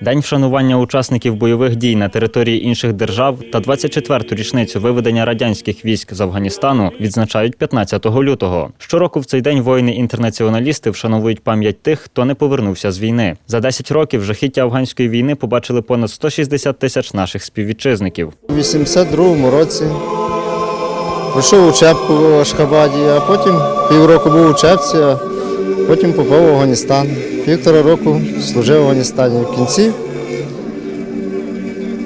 День вшанування учасників бойових дій на території інших держав та 24-ту річницю виведення радянських військ з Афганістану відзначають 15 лютого. Щороку в цей день воїни-інтернаціоналісти вшановують пам'ять тих, хто не повернувся з війни. За 10 років жахіття афганської війни побачили понад 160 тисяч наших співвітчизників. У 82-му році пройшов учебку в Ашхабаді, а потім півроку був у учебці, а потім попав в Афганістан. Півтора року служив в Афганістані. В кінці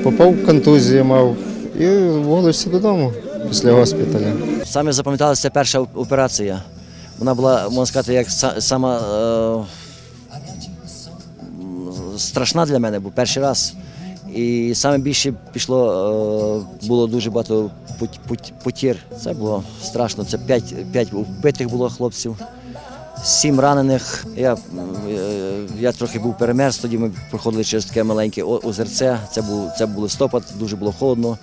попав в контузію, мав і вивалився додому після госпіталя. Саме запам'яталася перша операція. Вона була, можна сказати, як са- сама е, страшна для мене, бо перший раз. І саме більше пішло, е, було дуже багато потір. Це було страшно. Це п'ять, п'ять вбитих було хлопців, сім ранених. Я, е, я трохи був перемерз, тоді ми проходили через таке маленьке озерце. Це був, це був листопад, дуже було холодно.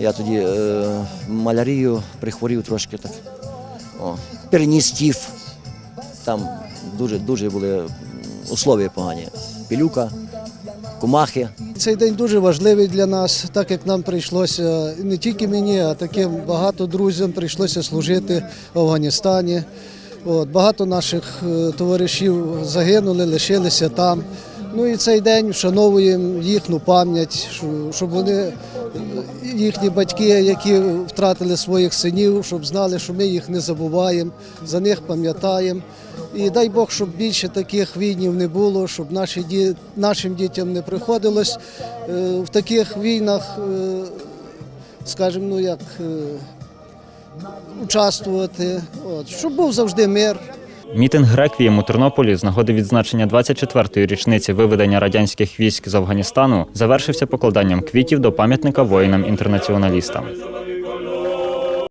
Я тоді е, малярію прихворів трошки так. О, переніс тіф. Там дуже, дуже були условия погані. Пілюка, кумахи. Цей день дуже важливий для нас, так як нам прийшлося не тільки мені, а таким багато друзям прийшлося служити в Афганістані. От, багато наших е, товаришів загинули, лишилися там. Ну і цей день вшановуємо їхню пам'ять, щоб вони, е, їхні батьки, які втратили своїх синів, щоб знали, що ми їх не забуваємо, за них пам'ятаємо. І дай Бог, щоб більше таких війнів не було, щоб наші ді... нашим дітям не приходилось е, в таких війнах, скажімо, ну як участвувати. От, щоб був завжди мир. Мітинг реквієм у Тернополі з нагоди відзначення 24-ї річниці виведення радянських військ з Афганістану завершився покладанням квітів до пам'ятника воїнам-інтернаціоналістам.